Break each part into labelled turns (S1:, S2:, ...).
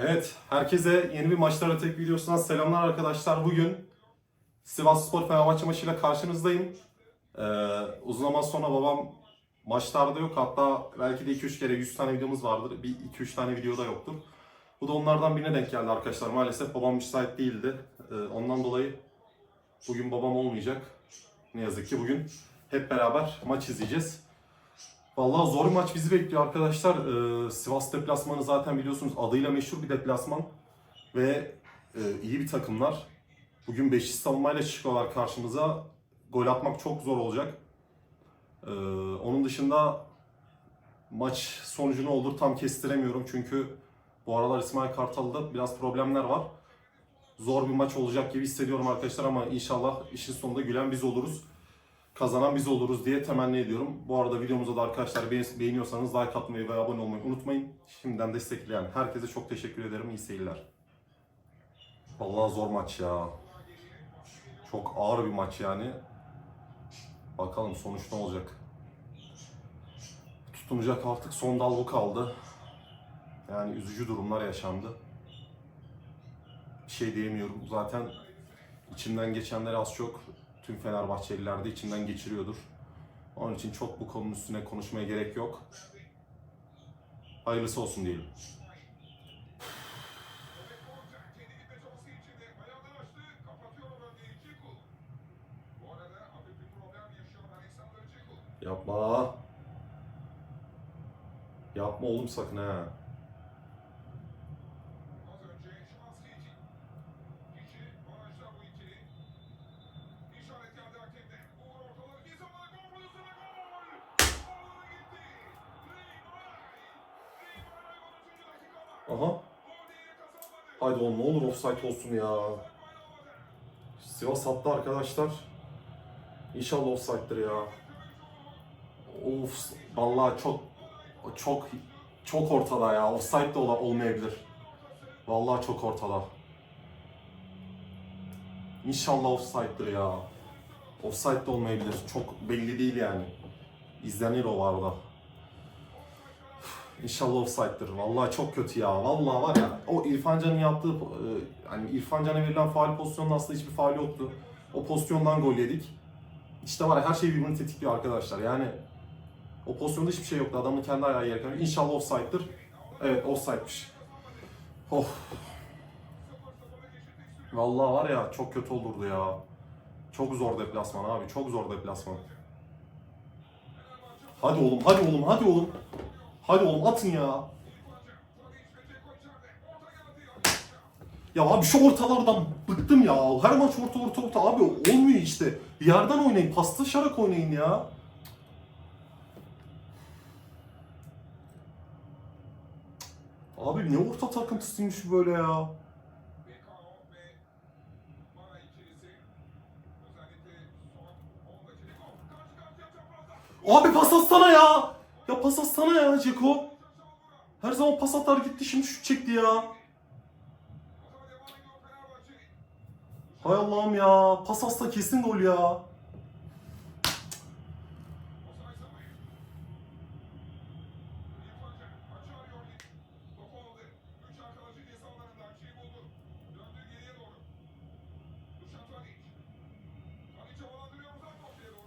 S1: Evet, herkese yeni bir maçlara tek videosundan selamlar arkadaşlar. Bugün Sivas Spor Fenerbahçe maçıyla karşınızdayım. Ee, uzun zaman sonra babam maçlarda yok. Hatta belki de 2-3 kere 100 tane videomuz vardır. Bir 2-3 tane video da yoktur. Bu da onlardan birine denk geldi arkadaşlar. Maalesef babam müsait değildi. Ee, ondan dolayı bugün babam olmayacak. Ne yazık ki bugün hep beraber maç izleyeceğiz. Vallahi zor bir maç bizi bekliyor arkadaşlar. Ee, Sivas deplasmanı zaten biliyorsunuz adıyla meşhur bir deplasman. Ve e, iyi bir takımlar. Bugün beşli savunmayla çıkıyorlar karşımıza. Gol atmak çok zor olacak. Ee, onun dışında maç sonucu ne olur tam kestiremiyorum. Çünkü bu aralar İsmail Kartal'da biraz problemler var. Zor bir maç olacak gibi hissediyorum arkadaşlar ama inşallah işin sonunda gülen biz oluruz kazanan biz oluruz diye temenni ediyorum. Bu arada videomuza da arkadaşlar beğen- beğeniyorsanız like atmayı ve abone olmayı unutmayın. Şimdiden destekleyen herkese çok teşekkür ederim. İyi seyirler. Vallahi zor maç ya. Çok ağır bir maç yani. Bakalım sonuç ne olacak. Tutunacak artık son dal bu kaldı. Yani üzücü durumlar yaşandı. Bir şey diyemiyorum. Zaten içimden geçenleri az çok tüm Fenerbahçeliler de içinden geçiriyordur. Onun için çok bu konunun üstüne konuşmaya gerek yok. Hayırlısı olsun diyelim. Yapma. Yapma oğlum sakın ha. Aha. Haydi oğlum ne olur offside olsun ya. Sivas attı arkadaşlar. İnşallah offside'dir ya. Of vallahi çok çok çok ortada ya. Offside de olmayabilir. Vallahi çok ortada. İnşallah offside'dir ya. Offside de olmayabilir. Çok belli değil yani. İzlenir o var da. İnşallah offside'dır. Vallahi çok kötü ya. Vallahi var ya o İrfan Can'ın yaptığı hani İrfan Can'a verilen faul pozisyonunda aslında hiçbir faul yoktu. O pozisyondan gol yedik. İşte var ya her şey birbirini tetikliyor arkadaşlar. Yani o pozisyonda hiçbir şey yoktu. Adamın kendi ayağı yerken. İnşallah offside'dır. Evet offside'miş. Oh. Vallahi var ya çok kötü olurdu ya. Çok zor deplasman abi. Çok zor deplasman. Hadi oğlum, hadi oğlum, hadi oğlum. Hadi oğlum atın ya. Ya abi şu ortalardan bıktım ya. Her maç orta orta orta abi olmuyor işte. Yerden oynayın, paslaşarak oynayın ya. Abi ne orta takıntısıymış böyle ya. Abi pas atsana ya. Ya pas atsana ya Ceko. Her zaman pas atar gitti şimdi şut çekti ya. Hay Allah'ım ya. Pas atsa kesin gol ya.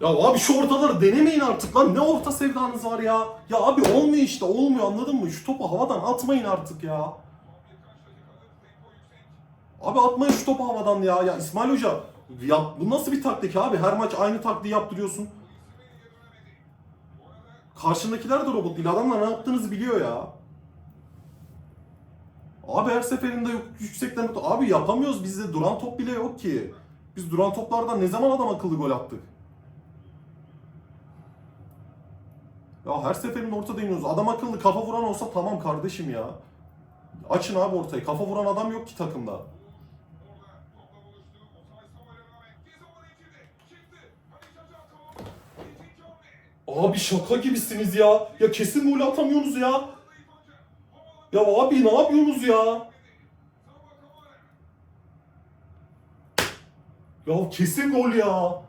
S1: Ya abi şu ortaları denemeyin artık lan. Ne orta sevdanız var ya. Ya abi olmuyor işte olmuyor anladın mı? Şu topu havadan atmayın artık ya. Abi atmayın şu topu havadan ya. Ya İsmail Hoca ya bu nasıl bir taktik abi? Her maç aynı taktiği yaptırıyorsun. Karşındakiler de robot değil. Adamlar ne yaptığınızı biliyor ya. Abi her seferinde yok yüksekten abi yapamıyoruz bizde duran top bile yok ki. Biz duran toplardan ne zaman adam akıllı gol attık? Ya her seferinde orta deniyoruz. Adam akıllı kafa vuran olsa tamam kardeşim ya. Açın abi ortayı. Kafa vuran adam yok ki takımda. Abi şaka gibisiniz ya. Ya kesin gol atamıyorsunuz ya. Ya abi ne yapıyorsunuz ya? Ya kesin gol ya.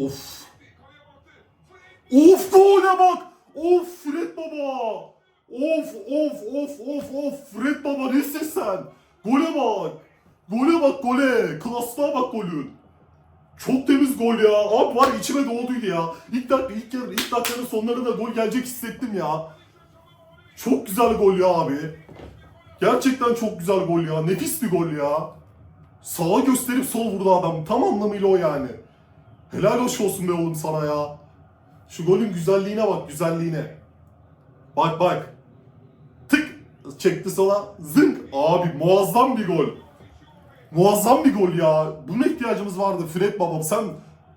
S1: Of. Of gole bak. Of Fred baba. Of of of of of. Fred baba nesin sen? Gole bak. Gole bak gole. Klaslığa bak golün. Çok temiz gol ya. Abi var içime doğduydu ya. İlk dakika ilk yarı ilk dakikanın sonlarında gol gelecek hissettim ya. Çok güzel gol ya abi. Gerçekten çok güzel gol ya. Nefis bir gol ya. Sağa gösterip sol vurdu adam. Tam anlamıyla o yani. Helal hoş olsun be oğlum sana ya. Şu golün güzelliğine bak güzelliğine. Bak bak. Tık çekti sola. Zınk. Abi muazzam bir gol. Muazzam bir gol ya. Buna ihtiyacımız vardı Fred babam. Sen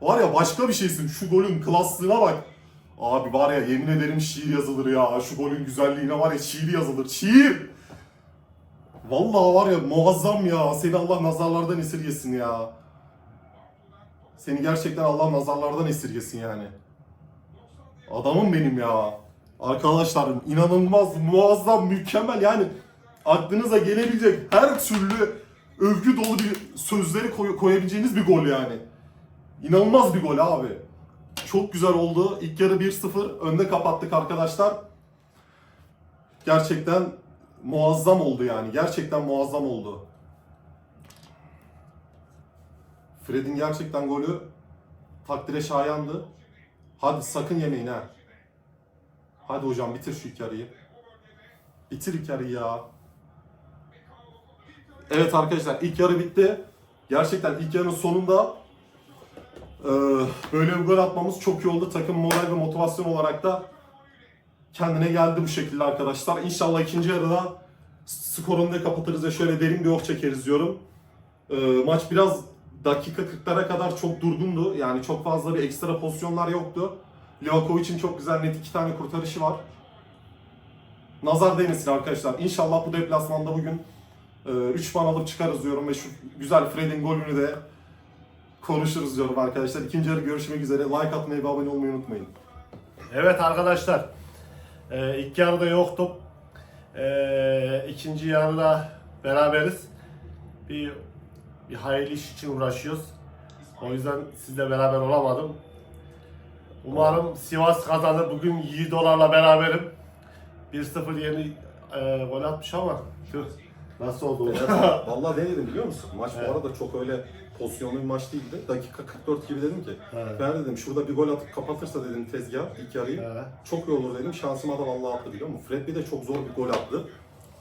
S1: var ya başka bir şeysin. Şu golün klaslığına bak. Abi var ya yemin ederim şiir yazılır ya. Şu golün güzelliğine var ya şiir yazılır. Şiir. Vallahi var ya muazzam ya. Seni Allah nazarlardan esirgesin ya. Seni gerçekten Allah nazarlardan esirgesin yani. Adamım benim ya. Arkadaşlar inanılmaz, muazzam, mükemmel yani aklınıza gelebilecek her türlü övgü dolu bir sözleri koy- koyabileceğiniz bir gol yani. İnanılmaz bir gol abi. Çok güzel oldu. İlk yarı 1-0 önde kapattık arkadaşlar. Gerçekten muazzam oldu yani. Gerçekten muazzam oldu. Fred'in gerçekten golü takdire şayandı. Hadi sakın yemeyin ha. Hadi hocam bitir şu yarıyı. Bitir yarıyı ya. Evet arkadaşlar ilk yarı bitti. Gerçekten ilk yarının sonunda e, böyle bir gol atmamız çok iyi oldu. Takım moral ve motivasyon olarak da kendine geldi bu şekilde arkadaşlar. İnşallah ikinci yarıda skorunu da kapatırız ve şöyle derin bir ok çekeriz diyorum. E, maç biraz dakika 40'lara kadar çok durgundu. Yani çok fazla bir ekstra pozisyonlar yoktu. Livakovic'in çok güzel net iki tane kurtarışı var. Nazar değmesin arkadaşlar. İnşallah bu deplasmanda bugün 3 puan alıp çıkarız diyorum ve şu güzel Fred'in golünü de konuşuruz diyorum arkadaşlar. İkinci yarı görüşmek üzere. Like atmayı ve abone olmayı unutmayın.
S2: Evet arkadaşlar. Ee, yarıda yoktum. Ee, ikinci yarıda beraberiz. Bir bir hayırlı iş için uğraşıyoruz. O yüzden sizle beraber olamadım. Umarım Sivas kazanır. Bugün Yiğit Dolar'la beraberim. 1-0 yeni e, gol atmış ama tüh. Nasıl oldu o?
S1: Vallahi ne dedim biliyor musun? Maç
S2: Evet.
S1: bu arada çok öyle pozisyonlu bir maç değildi. Dakika 44 gibi dedim ki.
S2: Evet.
S1: Ben dedim şurada bir gol atıp kapatırsa dedim tezgah ilk yarıyı.
S2: Ee,
S1: Çok iyi olur dedim. Şansıma da vallahi attı biliyor musun? Fred bir de çok zor bir gol attı.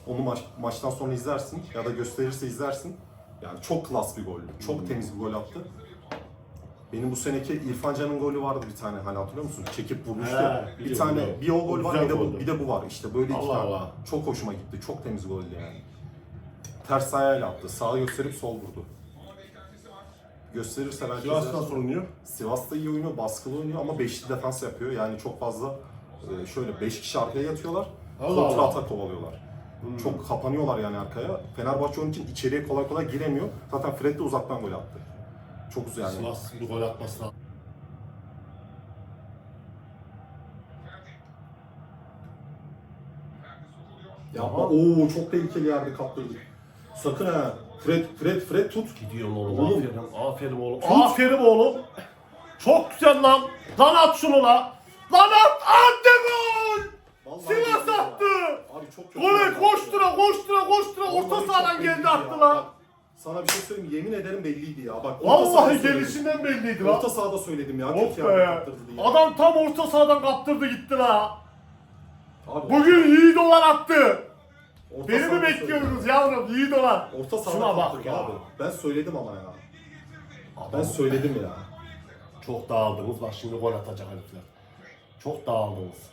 S1: Onu maç, maçtan sonra izlersin ya da gösterirse izlersin. Yani çok klas bir gol. Çok temiz bir gol attı. Benim bu seneki İrfan Can'ın golü vardı bir tane hani hatırlıyor musun? Çekip vurmuştu.
S2: He,
S1: bir
S2: biliyorum,
S1: tane
S2: biliyorum.
S1: bir o gol
S2: O
S1: var
S2: güzel
S1: bir de bu
S2: goldü.
S1: bir de bu var. İşte böyle iki
S2: Allah
S1: tane.
S2: Allah.
S1: Çok hoşuma gitti. Çok temiz goldü yani. Ters ayağıyla attı. Sağa gösterip sol vurdu. Gösterirse belki
S2: Sivas
S1: izler.
S2: nasıl oynuyor?
S1: Sivas'ta iyi oynuyor, baskılı oynuyor ama beşli defans yapıyor. Yani çok fazla e, şöyle 5 kişi arkaya yatıyorlar.
S2: Allah
S1: kontra
S2: Allah.
S1: atak kovalıyorlar. Çok kapanıyorlar yani arkaya. Fenerbahçe onun için içeriye kolay kolay giremiyor. Zaten Fred de uzaktan gol attı. Çok güzel yani.
S2: Sivas bir gol atması lazım.
S1: Yapma. Oo çok tehlikeli yerde kaptırdık. Sakın ha. Fred, Fred, Fred tut.
S2: Gidiyorum oğlum.
S1: Oğlum.
S2: Aferin. Aferin oğlum. Aferin oğlum. Çok güzel lan. Lan at şunu la. Lan at. At de gol.
S1: Vallahi
S2: Sivas
S1: geldi ya.
S2: attı.
S1: Abi çok kötü. Yerden
S2: koştura koştura koştura
S1: Vallahi
S2: orta
S1: çok
S2: sahadan
S1: belliydi
S2: geldi
S1: ya.
S2: attı
S1: Bak,
S2: la.
S1: Sana bir şey söyleyeyim mi? yemin ederim belliydi ya. Bak orta
S2: Vallahi
S1: söyledim.
S2: gelişinden belliydi la.
S1: Orta sahada söyledim ya.
S2: Of
S1: kötü yerde
S2: be.
S1: kaptırdı diye.
S2: Adam tam orta sahadan kaptırdı gitti la.
S1: Abi,
S2: Bugün iyi dolar attı.
S1: orta
S2: Beni mi
S1: sahada
S2: bekliyorsunuz yavrum? İyi dolar.
S1: Orta sahada
S2: Şuna bak
S1: kaptırdı
S2: ya.
S1: abi. Ben söyledim ama ya. Ben
S2: Adam-
S1: söyledim ya.
S2: Çok dağıldınız. Bak şimdi gol atacak herifler. Çok dağıldınız.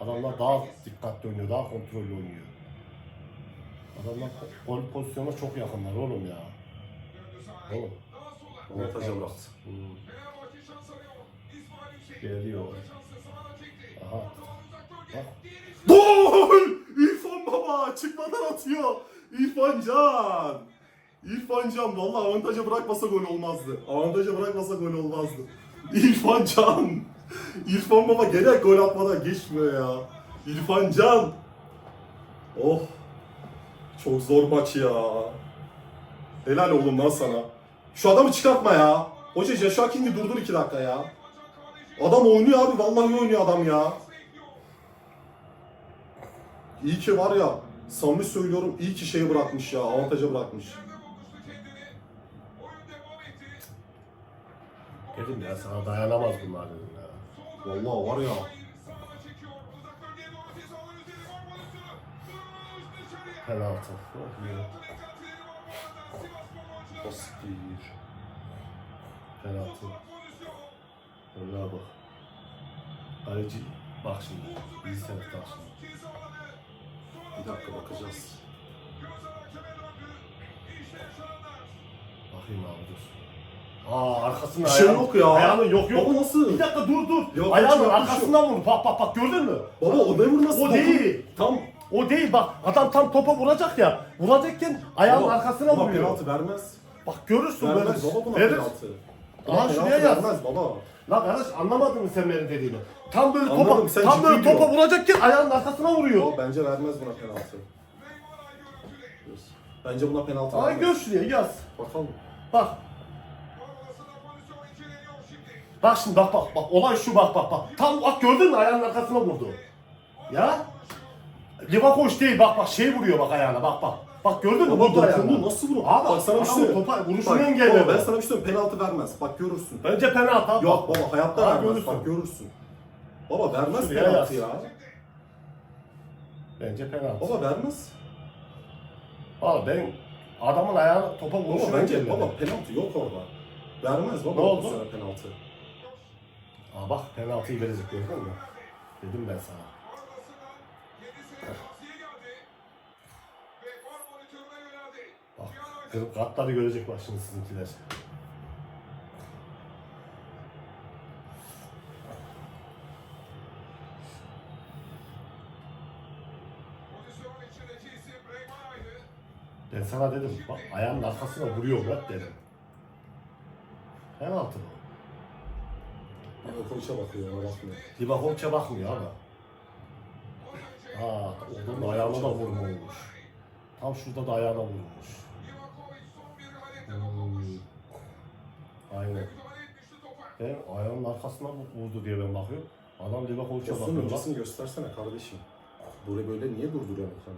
S2: Adamlar daha dikkatli oynuyor, daha kontrollü oynuyor. Adamlar gol pozisyona çok yakınlar oğlum ya. Oğlum.
S1: Montaja bıraktı.
S2: Hmm. Geliyor. Aha. Bak.
S1: Gol! İrfan baba çıkmadan atıyor. İrfan Can. İrfan Can vallahi avantaja bırakmasa gol olmazdı. Avantaja bırakmasa gol olmazdı. İrfan Can. İrfan baba gene gol atmadan geçmiyor ya. İrfan Can. Oh. Çok zor maç ya. Helal oğlum lan sana. Şu adamı çıkartma ya. Hoca Joshua King'i durdur 2 dakika ya. Adam oynuyor abi. Vallahi oynuyor adam ya. İyi ki var ya. Samimi söylüyorum iyi ki şeyi bırakmış ya. Avantaja bırakmış.
S2: Dedim ya sana dayanamaz bunlar dedim.
S1: Vallahi var ya.
S2: Penaltı. Oh, iyi.
S1: Basiktir.
S2: Penaltı. Öyle bak. Kaleci bak şimdi. İyi sen bak şimdi.
S1: Bir dakika bakacağız.
S2: Bakayım abi dur. Aa arkasında
S1: Bir şey
S2: ayağın-
S1: yok ya.
S2: Ayağının yok yok.
S1: Baba nasıl?
S2: Bir dakika dur dur.
S1: Yok,
S2: Ayağının
S1: yok, yok.
S2: arkasından vur. Bak bak bak gördün mü?
S1: Baba o ne vurması?
S2: O
S1: Dokun-
S2: değil.
S1: Tam.
S2: O değil bak adam tam topa vuracak ya. Vuracakken ayağının
S1: Baba,
S2: arkasına
S1: baba
S2: vuruyor.
S1: penaltı vermez.
S2: Bak görürsün
S1: Vermez
S2: böyle.
S1: baba buna
S2: Verir.
S1: penaltı. Buna
S2: Aha,
S1: penaltı
S2: şuraya yaz.
S1: Vermez baba.
S2: Lan kardeş anlamadın mı sen benim dediğimi? Tam böyle
S1: Anladım,
S2: topa,
S1: sen
S2: tam
S1: ciddi
S2: böyle topa
S1: diyorsun.
S2: vuracakken ayağının arkasına vuruyor.
S1: Baba bence vermez buna penaltı. Bence buna penaltı
S2: Ay
S1: vermez.
S2: gör şuraya yaz.
S1: Bakalım.
S2: Bak. Bak şimdi bak bak bak olay şu bak bak bak. Tam bak gördün mü ayağının arkasına vurdu. Ya. Livakovic değil bak bak şey vuruyor bak ayağına bak bak. Bak gördün mü ayağına.
S1: dokundu nasıl vurur?
S2: Abi
S1: bak sana bir şey
S2: topa vuruşunu engelledi.
S1: ben sana bir şey söyleyeyim. Penaltı vermez. Bak görürsün.
S2: Bence penaltı abi.
S1: Yok baba hayatta
S2: Ha,
S1: vermez.
S2: görürsün.
S1: Bak görürsün. Baba vermez
S2: Şuraya
S1: penaltı ya.
S2: Bence penaltı.
S1: Baba vermez.
S2: Valla ben adamın ayağına topa vuruşunu
S1: Baba bence
S2: engelledi.
S1: baba penaltı yok orada. Vermez baba
S2: Ne oldu?
S1: penaltı.
S2: Aa bak penaltıyı verecek gördün mü? Dedim ben sana. Bak kırık kartları görecek bak şimdi sizinkiler. Ben sana dedim bak ayağının arkasına vuruyor bak dedim. Penaltı bu.
S1: Koç'a bakıyor ona bakmıyor.
S2: Livakovic'e bakmıyor abi. Aa, onun da ayağına da vurma olmuş. Tam şurada da ayağına vurmuş. Hmm. Aynen. Ben ayağının arkasına vu- vurdu diye ben bakıyorum. Adam
S1: Pozisyon
S2: bakıyor. Bak,
S1: öncesini göstersene kardeşim. Böyle böyle niye durduruyorsun ekranı?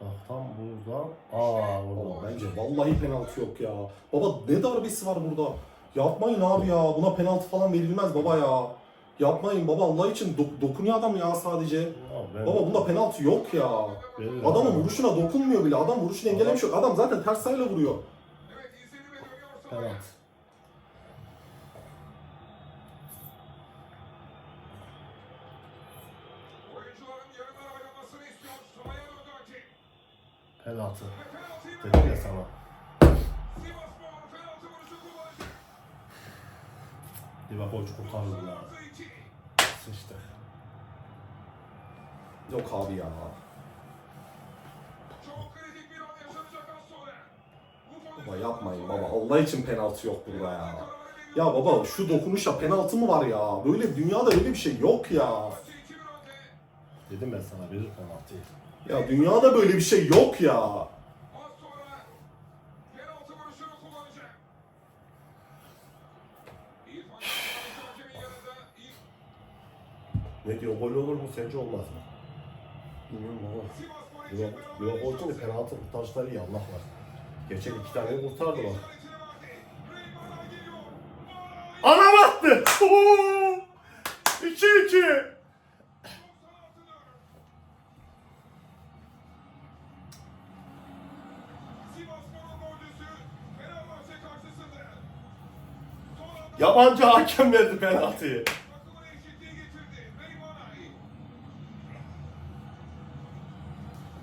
S2: Bak tam burada. Aa orada.
S1: Bence vallahi penaltı yok ya. Baba ne darbesi var burada? Yapmayın abi ya. Buna penaltı falan verilmez baba ya. Yapmayın baba Allah için dok- dokunuyor adam ya sadece.
S2: Ben-
S1: Baba bunda penaltı yok ya. Adamın
S2: abi.
S1: vuruşuna dokunmuyor bile. Adam vuruşunu engellemiş yok. Adam zaten ters ayağıyla vuruyor.
S2: Penaltı. Penaltı. Dedim ya sana. Livakovic kurtardı ya. Sıçtı.
S1: Yok abi ya. Baba yapmayın baba. Allah için penaltı yok burada ya. Ya baba şu dokunuşa penaltı mı var ya? Böyle dünyada öyle bir şey yok ya.
S2: Dedim ben sana verir penaltıyı.
S1: Ya dünyada böyle bir şey yok ya.
S2: Ne diyor gol olur mu sence olmaz mı?
S1: Bilmiyorum baba.
S2: Livakovic'in de penaltı kurtarışları iyi Allah var. Geçen iki tane kurtardı bak. Anam attı! Oo! İki iki! Yabancı hakem verdi penaltıyı.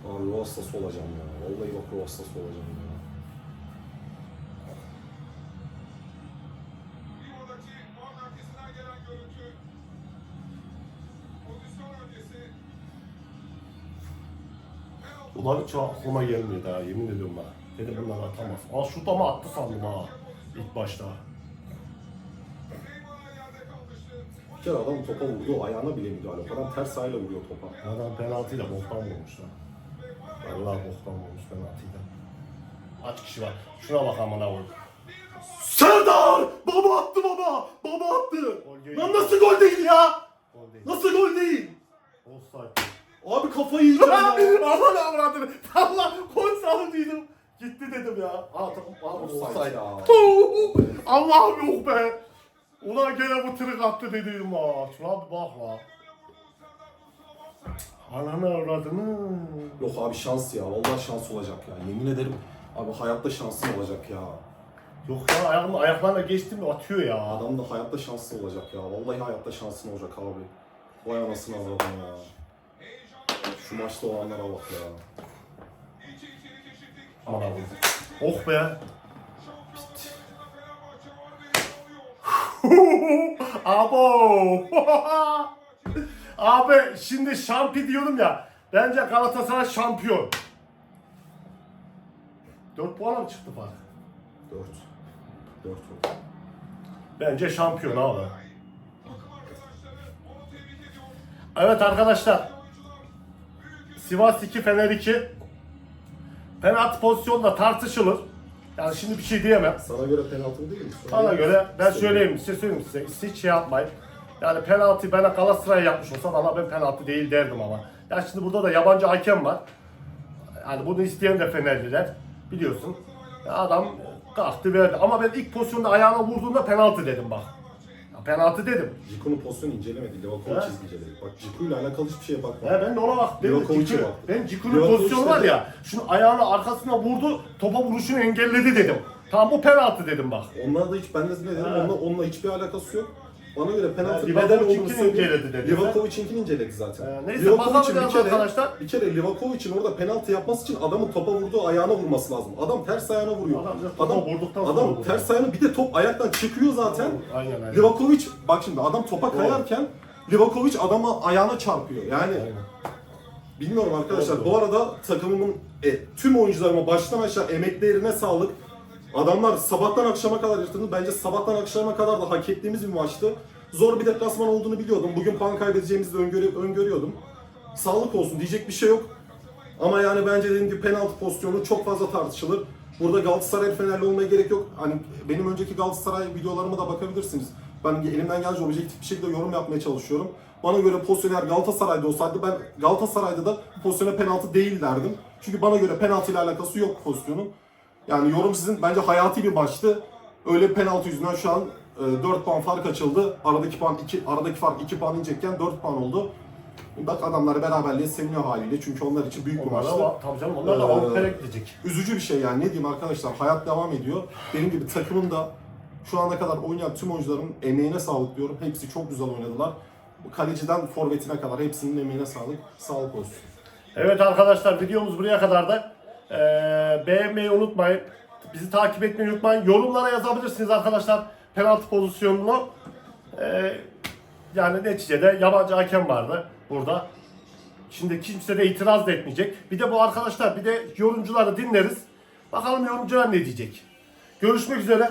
S1: Aa, ruh hastası olacağım ya. Vallahi ruh hastası olacağım ya.
S2: Ulan hiç aklıma gelmiyor daha yemin ediyorum bak. Dedim bunlar atamaz. Aa şurada mı attı sandım ha ilk başta.
S1: Bir kere adam topa vurdu. Ayağına bile müdahale. O kadar ters ayağıyla vuruyor topa.
S2: Adam penaltıyla boktan vurmuş lan. Vallahi boktan vurmuş penaltıyla. Kaç kişi var? Şuna bak amına koyayım.
S1: Serdar! Baba attı baba! Baba attı! Lan nasıl gol değil ya?
S2: Gol değil.
S1: Nasıl gol değil?
S2: Offside.
S1: Abi kafayı yiyeceğim ya.
S2: Aman avradını. Allah gol sağladıydım. Gitti dedim ya. Aa tamam. Aa,
S1: Offside.
S2: Allah'ım yok be. Ulan gene bu tırık attı dedim ha. Şuna bir bak la. Ananı avradını.
S1: Yok abi şans ya. Vallahi şans olacak ya. Yemin ederim. Abi hayatta şansın olacak ya.
S2: Yok ya ayağımla, ayaklarına geçtim atıyor ya.
S1: Adam da hayatta şansın olacak ya. Vallahi hayatta şansın olacak abi. Vay anasını avradım ya. Şu maçta olanlara bak ya.
S2: Aman. Oh be. Abo. Abi şimdi şampi diyorum ya. Bence Galatasaray şampiyon. 4 puana mı çıktı fark?
S1: 4. 4 oldu.
S2: Bence şampiyon abi. Evet arkadaşlar. Sivas 2 Fener 2. Penaltı pozisyonda tartışılır. Yani şimdi bir şey diyemem.
S1: Sana göre penaltı değil mi?
S2: Bana göre ben söyleyeyim size söyleyeyim size siz hiç şey yapmayın. Yani penaltı bana Galatasaray yapmış olsa valla ben penaltı değil derdim ama. Ya şimdi burada da yabancı hakem var. Yani bunu isteyen de Fenerliler biliyorsun. Ya adam kalktı verdi ama ben ilk pozisyonda ayağına vurduğunda penaltı dedim bak. Ya penaltı dedim.
S1: Ciku'nun pozisyonu incelemedi. Livakovic
S2: He?
S1: inceledi. Bak Ciku ile alakalı hiçbir şeye bakma.
S2: Ya ben de ona bak. dedim.
S1: Livakovic'e
S2: Ciku-
S1: bak.
S2: Ben Ciku'nun
S1: Livakovic
S2: pozisyonu var
S1: dedi.
S2: ya. Şunu ayağını arkasına vurdu. Topa vuruşunu engelledi dedim. Tamam bu penaltı dedim bak.
S1: Onlar da hiç ben de ne dedim onunla, onunla hiçbir alakası yok. Bana göre penaltı
S2: Ha,
S1: neden
S2: Livakovic'inkini
S1: olduğunu
S2: inceledi dedi.
S1: Livakovic'inkini inceledi zaten.
S2: Ee, neyse,
S1: Livakovic'in bir kere,
S2: arkadaşlar.
S1: bir kere Livakovic'in orada penaltı yapması için adamın topa vurduğu ayağına vurması lazım. Adam ters ayağına vuruyor.
S2: Adam da topa vurduktan sonra
S1: adam
S2: vuruyor.
S1: ters ayağını bir de top ayaktan çıkıyor zaten.
S2: Aynen aynen.
S1: Livakovic bak şimdi adam topa kayarken Livakovic adama ayağına çarpıyor. Yani
S2: Aynen.
S1: Bilmiyorum arkadaşlar. Bu arada takımımın e, tüm oyuncularıma baştan aşağı emeklerine sağlık. Adamlar sabahtan akşama kadar yırtıldı. Bence sabahtan akşama kadar da hak ettiğimiz bir maçtı. Zor bir deplasman olduğunu biliyordum. Bugün puan kaybedeceğimizi de öngörü, öngörüyordum. Sağlık olsun diyecek bir şey yok. Ama yani bence dediğim gibi penaltı pozisyonu çok fazla tartışılır. Burada Galatasaray Fenerli olmaya gerek yok. Hani benim önceki Galatasaray videolarıma da bakabilirsiniz. Ben elimden gelince objektif bir şekilde yorum yapmaya çalışıyorum. Bana göre pozisyon eğer Galatasaray'da olsaydı ben Galatasaray'da da pozisyona penaltı değil derdim. Çünkü bana göre penaltı ile alakası yok pozisyonun. Yani yorum sizin bence hayati bir maçtı. Öyle penaltı yüzünden şu an e, 4 puan fark açıldı. Aradaki puan 2 aradaki fark 2 puan inecekken 4 puan oldu. Bak adamlar beraberliğe seviniyor haliyle çünkü onlar için büyük bir
S2: Onlar
S1: maçtı.
S2: da, tabii canım onlar da
S1: Ee,
S2: Avrupa'ya gidecek.
S1: Üzücü bir şey yani ne diyeyim arkadaşlar hayat devam ediyor. Benim gibi takımın da şu ana kadar oynayan tüm oyuncuların emeğine sağlık diyorum. Hepsi çok güzel oynadılar. Kaleciden forvetine kadar hepsinin emeğine sağlık. Sağlık olsun.
S2: Evet arkadaşlar videomuz buraya kadar da. Ee, beğenmeyi unutmayın. Bizi takip etmeyi unutmayın. Yorumlara yazabilirsiniz arkadaşlar penaltı pozisyonunu. Ee, yani neticede yabancı hakem vardı burada. Şimdi kimse de itiraz da etmeyecek. Bir de bu arkadaşlar bir de yorumcuları dinleriz. Bakalım yorumcular ne diyecek. Görüşmek üzere.